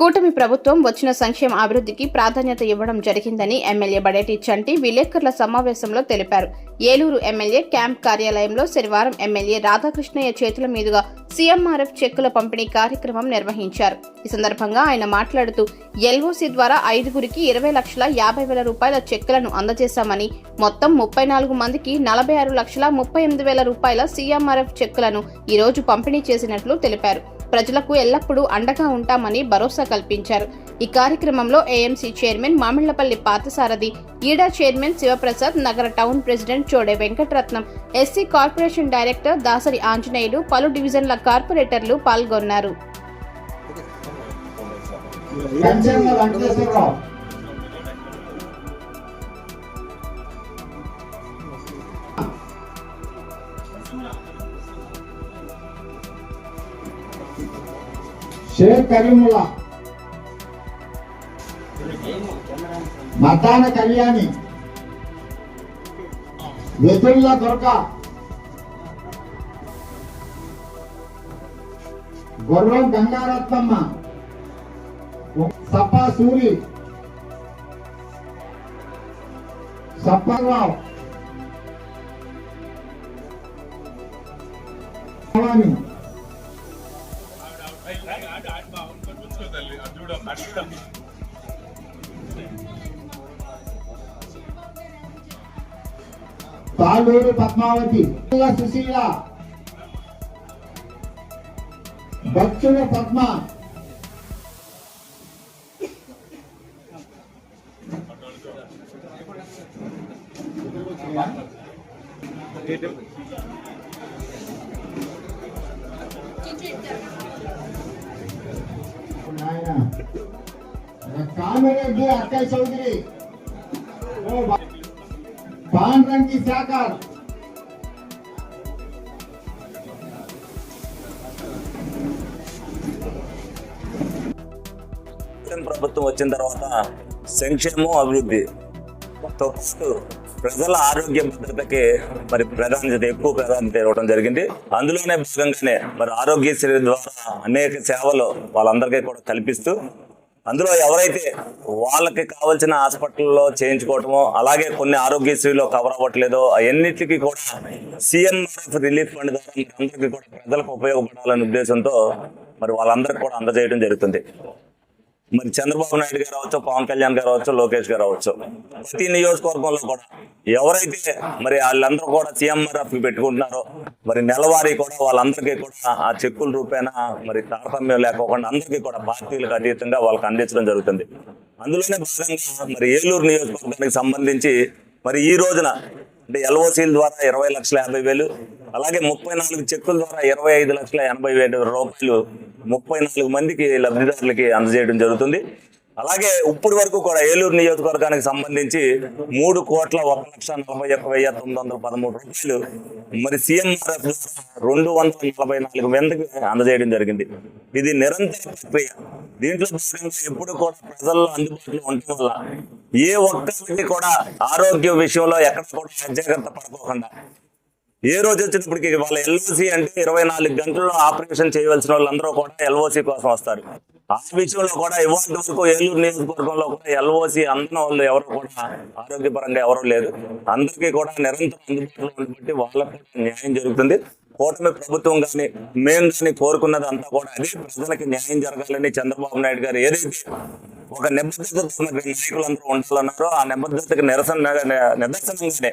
కూటమి ప్రభుత్వం వచ్చిన సంక్షేమ అభివృద్ధికి ప్రాధాన్యత ఇవ్వడం జరిగిందని ఎమ్మెల్యే బడేటి చంటి విలేకరుల సమావేశంలో తెలిపారు. ఏలూరు ఎమ్మెల్యే క్యాంప్ కార్యాలయంలో శనివారం ఎమ్మెల్యే రాధాకృష్ణయ్య చేతుల మీదుగా సీఎంఆర్ఎఫ్ చెక్కుల పంపిణీ కార్యక్రమం నిర్వహించారు. ఈ సందర్భంగా ఆయన మాట్లాడుతూ ఎల్ఓసి ద్వారా ఐదుగురికి ఇరవై లక్షల యాభై వేల రూపాయల చెక్కులను అందజేశామని మొత్తం ముప్పై నాలుగు మందికి నలభై ఆరు లక్షల ముప్పై ఎనిమిది వేల రూపాయల సీఎంఆర్ఎఫ్ చెక్కులను ఈ రోజు పంపిణీ చేసినట్లు తెలిపారు. ప్రజలకు ఎల్లప్పుడూ అండగా ఉంటామని భరోసా కల్పించారు. ఈ కార్యక్రమంలో ఏఎంసీ చైర్మన్ మామిళ్ళపల్లి పాతసారథి ఈడా చైర్మన్ శివప్రసాద్ నగర town president Chode Venkataratnam SC corporation director Dasari Anjaneyulu పలు డివిజన్ల కార్పొరేటర్లు పాల్గొన్నారు. షేక్ కరీముల్లా మతాన కళ్యాణి. వెతుల్ల దొరక గొర్రం గంగారత్నమ్మ. సప్పా సూరి. సప్పారావు భవాని. తాళ్ళూరు పద్మావతి సుశీల భక్తుల పద్మ. కామిరెడ్డి అక్కయ్య చౌదరి ఓ బా- పాండ్రంకి శాఖర్ జగన్ ప్రభుత్వం వచ్చిన తర్వాత సంక్షేమం అభివృద్ధి తో పాటు ప్రజల ఆరోగ్య భద్రతకి మరి ప్రాధాన్యత ఎక్కువ ప్రాధాన్యత ఇవ్వడం జరిగింది. అందులోనే భాగంగానే మరి ఆరోగ్యశ్రీ ద్వారా అనేక సేవలు వాళ్ళందరికీ కూడా కల్పిస్తూ అందులో ఎవరైతే వాళ్ళకి కావాల్సిన హాస్పిటల్లో చేయించుకోవటమో అలాగే కొన్ని ఆరోగ్యశ్రీలో కవర్ అవ్వట్లేదో అవన్నిటికీ కూడా సిఎన్ఆర్ఎఫ్ రిలీఫ్ ఫండ్ ద్వారా అందరికీ కూడా ప్రజలకు ఉపయోగపడాలనే ఉద్దేశంతో మరి వాళ్ళందరికీ కూడా అందజేయడం జరుగుతుంది. మరి చంద్రబాబు నాయుడు గారు అవచ్చు పవన్ కళ్యాణ్ గారు అవచ్చు లోకేష్ గారు అవచ్చు ప్రతి నియోజకవర్గంలో కూడా ఎవరైతే మరి వాళ్ళందరూ కూడా సీఎంఆర్ఎఫ్ పెట్టుకుంటున్నారో మరి నెలవారీ కూడా వాళ్ళందరికీ కూడా ఆ చెక్కుల రూపేనా మరి తారతమ్యం లేకోకుండా అందరికీ కూడా పార్టీలకు అతీతంగా వాళ్ళకి అందించడం జరుగుతుంది. అందులోనే భాగంగా మరి ఏలూరు నియోజకవర్గానికి సంబంధించి మరి ఈ రోజున అంటే ఎల్ఓసీల ద్వారా ఇరవై లక్షల యాభై వేలు అలాగే ముప్పై నాలుగు చెక్కుల ద్వారా ఇరవై ఐదు లక్షల ఎనభై వేల రూపాయలు ముప్పై నాలుగు మందికి లబ్ధిదారులకి అందజేయడం జరుగుతుంది. అలాగే ఇప్పటి వరకు కూడా ఏలూరు నియోజకవర్గానికి సంబంధించి మూడు కోట్ల ఒక లక్ష నలభై ఒక్క వెయ్యి తొమ్మిది వందల పదమూడు రూపాయలు మరి సీఎంఆర్ఎఫ్ రెండు వందల నలభై నాలుగు మందికి అందజేయడం జరిగింది. ఇది నిరంతర ప్రక్రియ. దీంట్లో ఎప్పుడు కూడా ప్రజల్లో అందుబాటులో ఉండటం వల్ల ఏ ఒక్కరికి కూడా ఆరోగ్యం విషయంలో ఎక్కడ కూడా అజాగ్రత్త పడుకోకుండా. ఏ రోజు వచ్చినప్పటికీ వాళ్ళ ఎల్ఓసి అంటే ఇరవై నాలుగు గంటల్లో ఆపరేషన్ చేయవలసిన వాళ్ళందరూ కూడా ఎల్ఓసి కోసం వస్తారు. ఆ విషయంలో కూడా ఇవాళ వరకు ఏలూరు నియోజకవర్గంలో కూడా ఎల్ఓసి అందిన వాళ్ళు ఎవరు కూడా ఆరోగ్యపరంగా ఎవరు లేరు. అందరికీ కూడా నిరంతరం అందుబాటులో ఉండబట్టి వాళ్ళకు న్యాయం జరుగుతుంది. కూటమి ప్రభుత్వం కానీ మేము కానీ కోరుకున్నది అంతా కూడా అదే ప్రజలకి న్యాయం జరగాలని చంద్రబాబు నాయుడు గారు ఏదైతే ఒక నిబద్ధతతో మరి నాయకులందరూ ఉండాలన్నారు. ఆ నిబద్ధతకి నిరసన నిదర్శనంగానే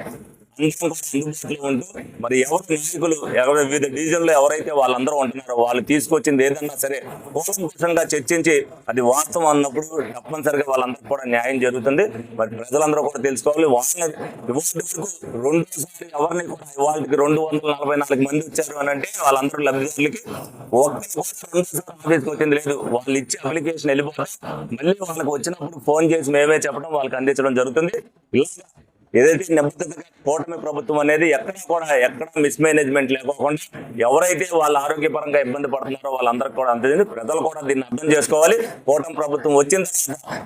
ఉంటూ మరి ఎవరు నాయకులు ఎవరు వివిధ డివిజన్లు ఎవరైతే వాళ్ళందరూ ఉంటున్నారో వాళ్ళు తీసుకొచ్చింది ఏదన్నా సరే కూలంకషంగా చర్చించి అది వాస్తవం అన్నప్పుడు తప్పనిసరిగా వాళ్ళందరూ కూడా న్యాయం జరుగుతుంది. మరి ప్రజలందరూ కూడా తెలుసుకోవాలి. వాళ్ళని ఇవాళ వరకు రెండోసారి ఎవరిని కూడా వాళ్ళకి రెండు వందల నలభై నాలుగు మంది వచ్చారు అని అంటే వాళ్ళందరూ లబ్ధిదారులకి ఆఫీస్కి వచ్చింది లేదు. వాళ్ళు ఇచ్చే అప్లికేషన్ వెళ్ళిపోతారు మళ్ళీ వాళ్ళకి వచ్చినప్పుడు ఫోన్ చేసి మేమే చెప్పడం వాళ్ళకి అందించడం జరుగుతుంది. ఏదైతే నిబద్ధతగా కూటమి ప్రభుత్వం అనేది ఎక్కడ కూడా ఎక్కడ మిస్మేనేజ్మెంట్ లేకోకుండా ఎవరైతే వాళ్ళ ఆరోగ్యపరంగా ఇబ్బంది పడుతున్నారో వాళ్ళందరికీ కూడా అంతే ప్రజలు కూడా దీన్ని అర్థం చేసుకోవాలి. కూటమి ప్రభుత్వం వచ్చిన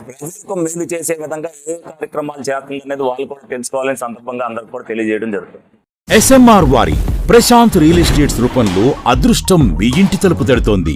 ప్రజలకు మేలు చేసే విధంగా ఏ కార్యక్రమాలు చేస్తుంది అనేది వాళ్ళు కూడా తెలుసుకోవాలని సందర్భంగా అందరికి కూడా తెలియజేయడం జరుగుతుంది. ఎస్ఎంఆర్ వారి ప్రశాంత్ రియల్ ఎస్టేట్స్ రూపంలో అదృష్టం మీ ఇంటి తలుపు తడుతోంది.